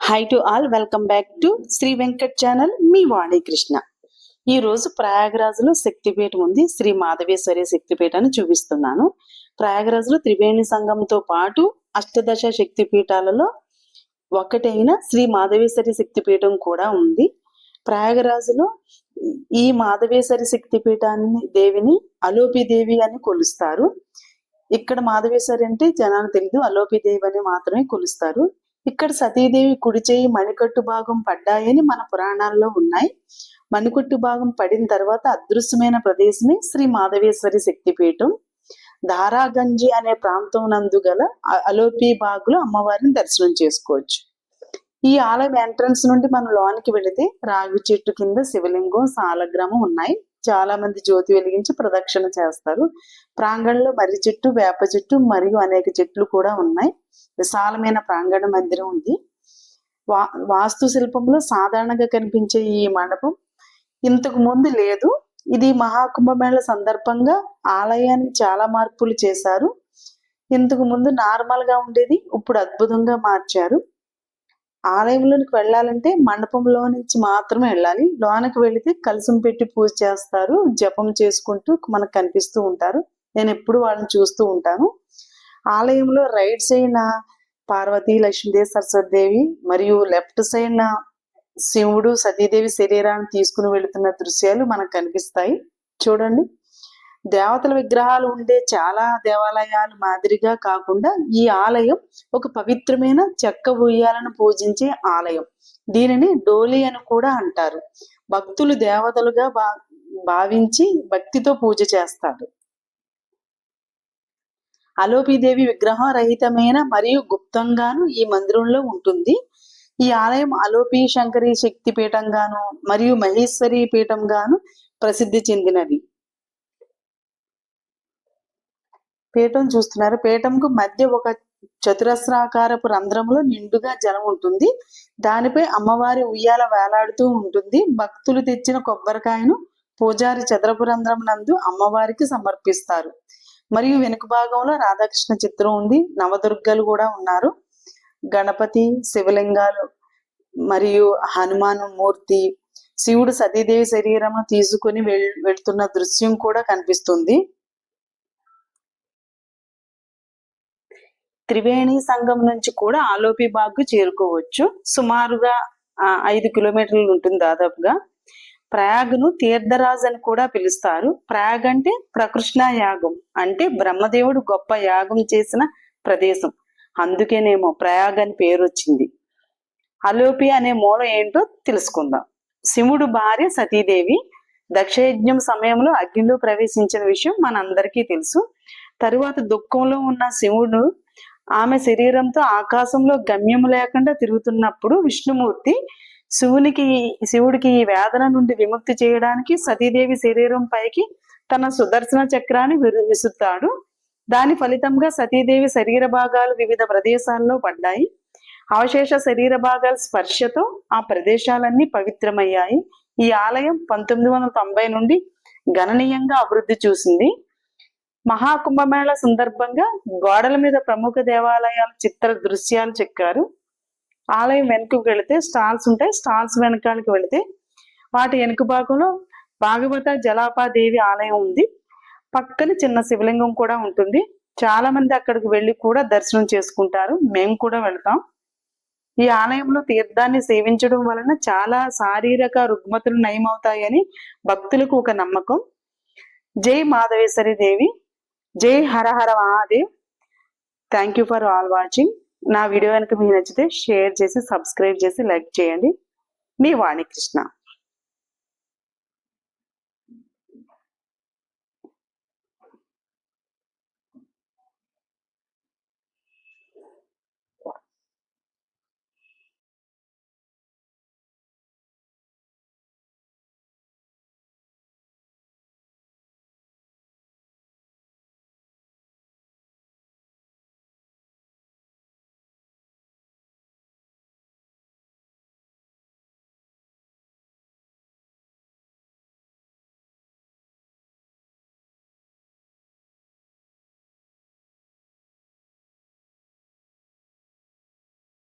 Hi to all welcome back to Sri Venkat channel మీ వాణి కృష్ణ. ఈ రోజు ప్రయాగరాజులో శక్తిపీఠం ఉంది. శ్రీ మాధవేశ్వరి శక్తిపీఠాన్ని చూపిస్తున్నాను. ప్రయాగరాజులో త్రివేణి సంఘంతో పాటు అష్టదశ శక్తిపీఠాలలో ఒకటైన శ్రీ మాధవేశ్వరి శక్తిపీఠం కూడా ఉంది. ప్రయాగరాజులో ఈ మాధవేశ్వరి శక్తిపీఠాన్ని దేవిని అలోపి దేవి అని కొలుస్తారు. ఇక్కడ మాధవేశ్వరి అంటే జనాలు తెలియదు. అలోపి దేవి అని మాత్రమే కొలుస్తారు. ఇక్కడ సతీదేవి కుడిచేయి మణికట్టు భాగం పడ్డాయని మన పురాణాల్లో ఉన్నాయి. మణికట్టు భాగం పడిన తర్వాత అదృశ్యమైన ప్రదేశమే శ్రీ మాధవేశ్వరి శక్తిపీఠం. దారాగంజి అనే ప్రాంతం నందు గల అలోపి బాగులో అమ్మవారిని దర్శనం చేసుకోవచ్చు. ఈ ఆలయం ఎంట్రన్స్ నుండి మనం లోనికి వెళితే రాగి చెట్టు కింద శివలింగం సాలగ్రామం ఉన్నాయి. చాలా మంది జ్యోతి వెలిగించి ప్రదక్షిణ చేస్తారు. ప్రాంగణంలో మర్రి చెట్టు వేప చెట్టు మరియు అనేక చెట్లు కూడా ఉన్నాయి. విశాలమైన ప్రాంగణ మందిరం ఉంది. వా వాస్తు శిల్పంలో సాధారణంగా కనిపించే ఈ మండపం ఇంతకు ముందు లేదు. ఇది మహాకుంభమేళ సందర్భంగా ఆలయానికి చాలా మార్పులు చేశారు. ఇంతకు ముందు నార్మల్గా ఉండేది ఇప్పుడు అద్భుతంగా మార్చారు. ఆలయంలోనికి వెళ్ళాలంటే మండపంలో నుంచి మాత్రమే వెళ్ళాలి. లోనకి వెళితే కలసం పెట్టి పూజ చేస్తారు. జపం చేసుకుంటూ మనకు కనిపిస్తూ ఉంటారు. నేను ఎప్పుడు వాళ్ళని చూస్తూ ఉంటాను. ఆలయంలో రైట్ సైడ్ పార్వతి లక్ష్మీదేవి సరస్వతిదేవి మరియు లెఫ్ట్ సైడ్ శివుడు సతీదేవి శరీరాన్ని తీసుకుని వెళుతున్న దృశ్యాలు మనకు కనిపిస్తాయి. చూడండి. దేవతల విగ్రహాలు ఉండే చాలా దేవాలయాలు మాదిరిగా కాకుండా ఈ ఆలయం ఒక పవిత్రమైన చెక్క ఉయ్యాలను పూజించే ఆలయం. దీనిని డోలి అని కూడా అంటారు. భక్తులు దేవతలుగా భా భావించి భక్తితో పూజ చేస్తారు. అలోపీదేవి విగ్రహం రహితమైన మరియు గుప్తంగాను ఈ మందిరంలో ఉంటుంది. ఈ ఆలయం అలోపి శంకరి శక్తి పీఠంగాను మరియు మహేశ్వరి పీఠంగాను ప్రసిద్ధి చెందినది. పీఠం చూస్తున్నారు. పీఠంకు మధ్య ఒక చతురస్రాకారపు రంధ్రంలో నిండుగా జలం ఉంటుంది. దానిపై అమ్మవారి ఉయ్యాల వేలాడుతూ ఉంటుంది. భక్తులు తెచ్చిన కొబ్బరికాయను పూజారి చదరపు రంధ్రం నందు అమ్మవారికి సమర్పిస్తారు. మరియు వెనుక భాగంలో రాధాకృష్ణ చిత్రం ఉంది. నవదుర్గలు కూడా ఉన్నారు. గణపతి శివలింగాలు మరియు హనుమాన్ మూర్తి శివుడు సతీదేవి శరీరం తీసుకుని వెళ్ వెళ్తున్న దృశ్యం కూడా కనిపిస్తుంది. త్రివేణి సంఘం నుంచి కూడా ఆలోపి బాగ్ చేరుకోవచ్చు. సుమారుగా ఐదు కిలోమీటర్లు ఉంటుంది దాదాపుగా. ప్రయాగ్ను తీర్థరాజ్ అని కూడా పిలుస్తారు. ప్రయాగ్ అంటే ప్రకృష్ణ యాగం అంటే బ్రహ్మదేవుడు గొప్ప యాగం చేసిన ప్రదేశం. అందుకేనేమో ప్రయాగ్ అని పేరు వచ్చింది. అలోపి అనే మూలం ఏంటో తెలుసుకుందాం. శివుడు భార్య సతీదేవి దక్షయజ్ఞం సమయంలో అగ్నిలో ప్రవేశించిన విషయం మనందరికీ తెలుసు. తరువాత దుఃఖంలో ఉన్న శివుడు ఆమె శరీరంతో ఆకాశంలో గమ్యము లేకుండా తిరుగుతున్నప్పుడు విష్ణుమూర్తి శివునికి శివుడికి ఈ వేదన నుండి విముక్తి చేయడానికి సతీదేవి శరీరం పైకి తన సుదర్శన చక్రాన్ని విసుతాడు విసురుతాడు. దాని ఫలితంగా సతీదేవి శరీర భాగాలు వివిధ ప్రదేశాల్లో పడ్డాయి. అవశేష శరీర భాగాల స్పర్శతో ఆ ప్రదేశాలన్నీ పవిత్రమయ్యాయి. ఈ ఆలయం పంతొమ్మిది వందల తొంభై నుండి గణనీయంగా అభివృద్ధి చూసింది. మహాకుంభమేళ సందర్భంగా గోడల మీద ప్రముఖ దేవాలయాల చిత్ర దృశ్యాలు చెక్కారు. ఆలయం వెనుకకు వెళితే స్టాల్స్ ఉంటాయి. స్టాల్స్ వెనకాలకి వెళితే వాటి వెనుక భాగంలో భాగవత జలాపాదేవి ఆలయం ఉంది. పక్కన చిన్న శివలింగం కూడా ఉంటుంది. చాలా మంది అక్కడికి వెళ్ళి కూడా దర్శనం చేసుకుంటారు. మేము కూడా వెళ్తాం. ఈ ఆలయంలో తీర్థాన్ని సేవించడం వలన చాలా శారీరక రుగ్మతులు నయమవుతాయని భక్తులకు ఒక నమ్మకం. Jai Madhaveshwari Devi. Jai Har Har Mahadev. Thank you for all watching నా వీడియో కనుక మీకు నచ్చితే షేర్ చేసి సబ్స్క్రైబ్ చేసి లైక్ చేయండి. మీ వాణి కృష్ణ